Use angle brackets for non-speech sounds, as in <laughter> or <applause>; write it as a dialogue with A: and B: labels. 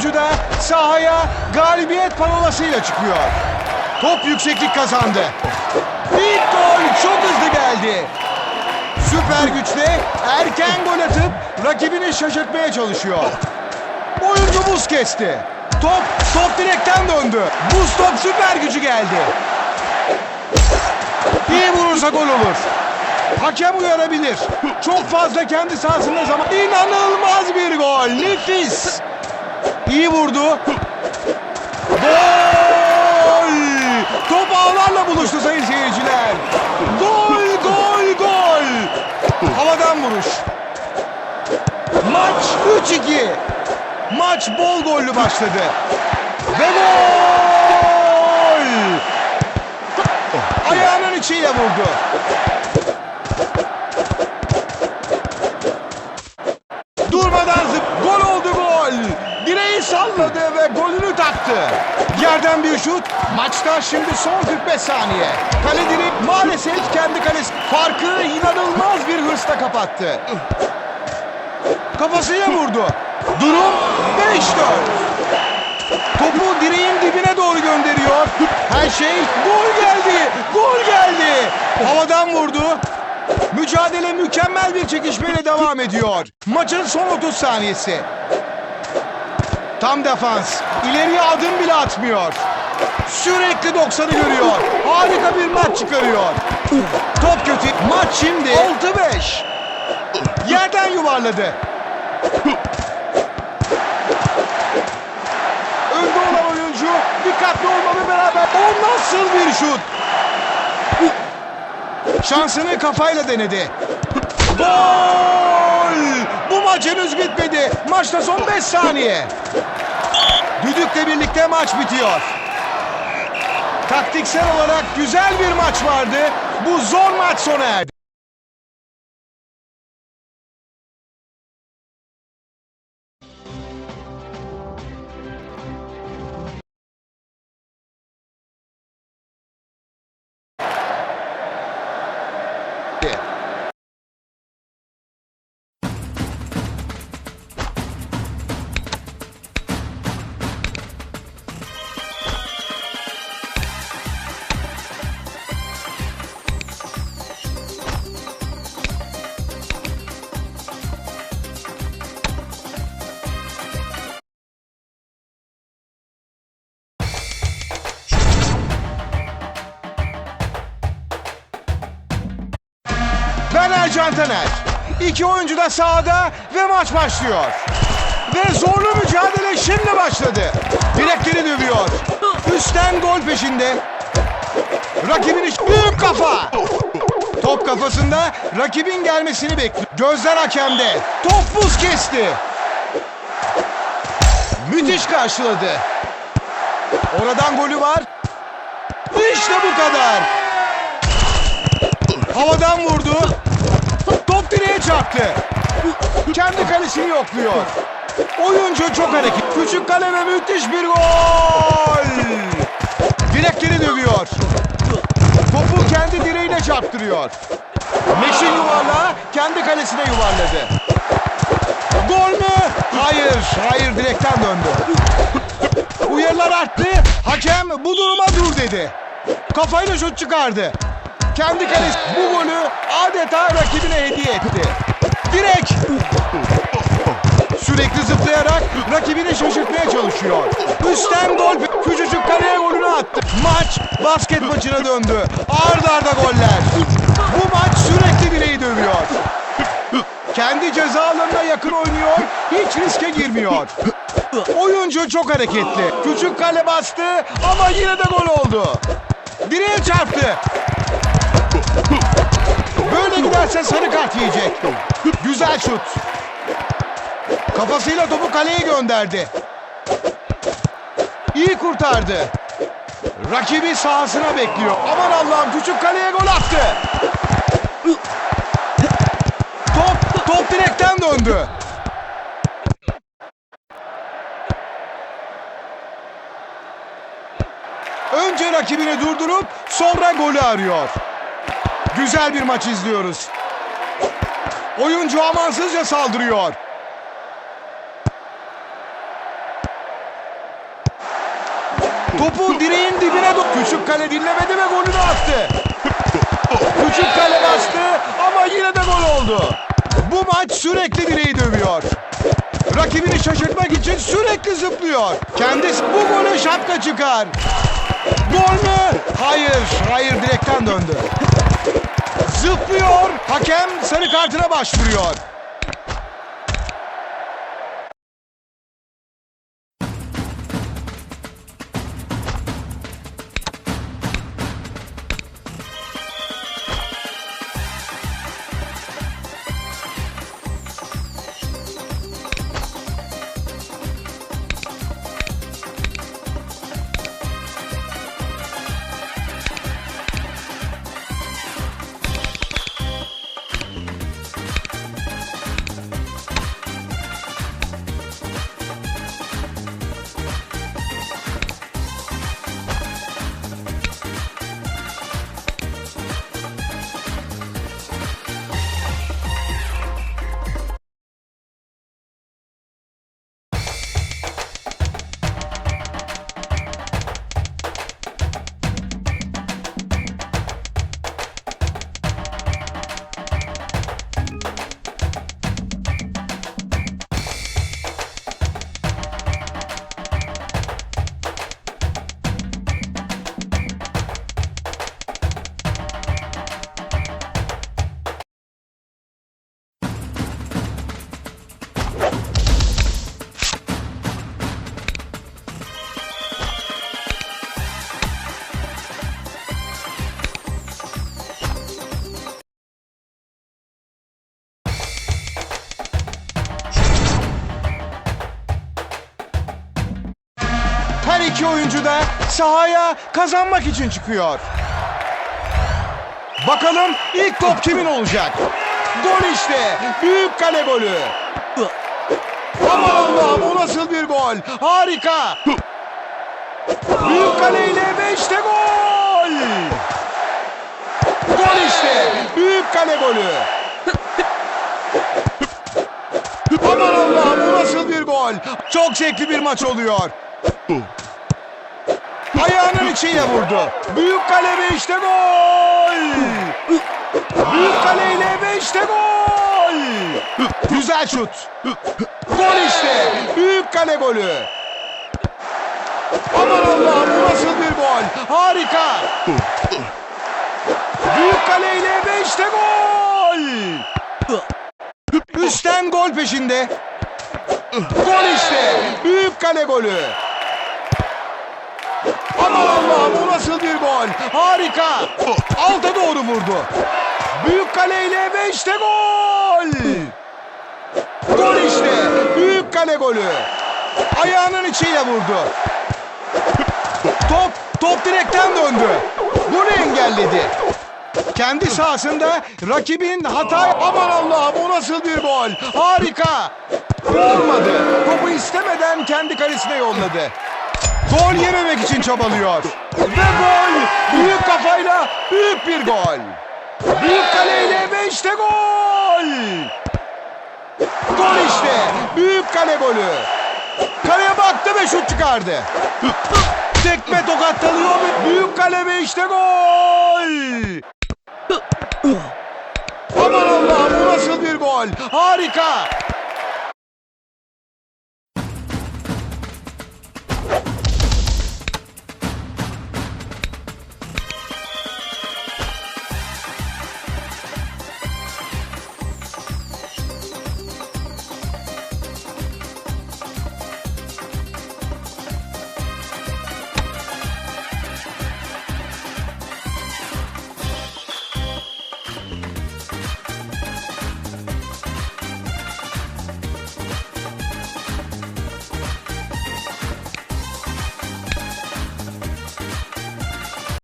A: oyuncu da sahaya galibiyet panolasıyla çıkıyor. Top yükseklik kazandı. İlk gol çok hızlı geldi. Süper güçle erken gol atıp rakibini şaşırtmaya çalışıyor. Oyuncu buz kesti. Top, top direkten döndü. Buz top süper gücü geldi. İyi vurursa gol olur. Hakem uyarabilir. Çok fazla kendi sahasında zaman. İnanılmaz bir gol. Nefis. İyi vurdu. Gol! Top ağlarla buluştu sayın seyirciler. Gol, gol, gol. Havadan vuruş. Maç 3-2. Maç bol gollü başladı. Ve gol! Ayağının içiyle vurdu. Durmadan zıp gol oldu gol. Direği salladı ve golünü taktı. Yerden bir şut. Maçta şimdi son 45 saniye. Kale direği maalesef kendi kalesi. Farkı inanılmaz bir hırsla kapattı. Kafasıyla vurdu. Durum 5-4. Topu direğin dibine doğru gönderiyor. Her şey gol geldi. Gol geldi. Havadan vurdu. Mücadele mükemmel bir çekişmeyle devam ediyor. Maçın son 30 saniyesi. Tam defans. İleriye adım bile atmıyor. Sürekli 90'ı görüyor. Harika bir maç çıkarıyor. Top kötü. Maç şimdi 6-5. Yerden yuvarladı. Önde olan oyuncu dikkatli olmalı beraber. O nasıl bir şut? Şansını kafayla denedi. Gol! Maç henüz bitmedi. Maçta son 5 saniye. Düdükle birlikte maç bitiyor. Taktiksel olarak güzel bir maç vardı. Bu zor maç sona erdi. Taner. İki oyuncu da sahada ve maç başlıyor. Ve zorlu mücadele şimdi başladı. Bilekleri dövüyor. Üstten gol peşinde. Rakibin iş büyük kafa. Top kafasında rakibin gelmesini bekliyor. Gözler hakemde. Top buz kesti. Müthiş karşıladı. Oradan golü var. İşte bu kadar. Havadan vurdu. Direğe çarptı. Kendi kalesini yokluyor. Oyuncu çok hareket. Küçük kale ve müthiş bir gol. Bilekleri dövüyor. Topu kendi direğine çarptırıyor. Meşin yuvarlağı kendi kalesine yuvarladı. Gol mü? Hayır, hayır direkten döndü. Uyarılar arttı. Hakem bu duruma dur dedi. Kafayla şut çıkardı. Kendi kalesi bu golü adeta rakibine hediye etti. Direk. Sürekli zıplayarak rakibini şaşırtmaya çalışıyor. Üstten gol. Küçücük kaleye golünü attı. Maç basket maçına döndü. Arda arda goller. Bu maç sürekli direği dövüyor. Kendi ceza alanına yakın oynuyor. Hiç riske girmiyor. Oyuncu çok hareketli. Küçük kale bastı ama yine de gol oldu. Direğe çarptı. Böyle giderse sarı kart yiyecek. Güzel şut. Kafasıyla topu kaleye gönderdi. İyi kurtardı. Rakibi sahasına bekliyor. Aman Allah'ım küçük kaleye gol attı. Top, top direkten döndü. Önce rakibini durdurup sonra golü arıyor. Güzel bir maç izliyoruz. Oyuncu amansızca saldırıyor. Topu direğin dibine do- Küçük kale dinlemedi ve golünü attı. Küçük kale bastı ama yine de gol oldu. Bu maç sürekli direği dövüyor. Rakibini şaşırtmak için sürekli zıplıyor. Kendisi bu golü şapka çıkar. Gol mü? Hayır, hayır direkten döndü. Zıplıyor. Hakem sarı kartına başvuruyor. İki oyuncu da sahaya kazanmak için çıkıyor. Bakalım ilk top kimin olacak? Gol işte. Büyük kale golü. Aman Allah'ım o nasıl bir gol. Harika. Büyük kaleyle ve işte gol. Gol işte. Büyük kale golü. Aman Allah'ım o nasıl bir gol. Çok zevkli bir maç oluyor. Ayağının içiyle vurdu. Büyük kale ve işte gol. Büyük kaleyle ve işte gol. Güzel şut. Gol işte. Büyük kale golü. Aman Allah'ım bu nasıl bir gol. Harika. Büyük kaleyle ve işte gol. Üstten gol peşinde. Gol işte. Büyük kale golü. Aman Allah'ım o nasıl bir gol. Harika. <laughs> Alta doğru vurdu. Büyük kaleyle ve işte gol. Gol işte. Büyük kale golü. Ayağının içiyle vurdu. Top, top direkten döndü. Golü engelledi. Kendi sahasında rakibin hata... Aman Allah'ım o nasıl bir gol. Harika. Olmadı. Topu istemeden kendi kalesine yolladı. Gol yememek için çabalıyor. Ve gol! Büyük kafayla büyük bir gol. Büyük kaleyle ve işte gol! Gol işte! Büyük kale golü. Kaleye baktı ve şut çıkardı. Tekme tokatlanıyor ve büyük kale ve işte gol! Aman Allah'ım bu nasıl bir gol? Harika!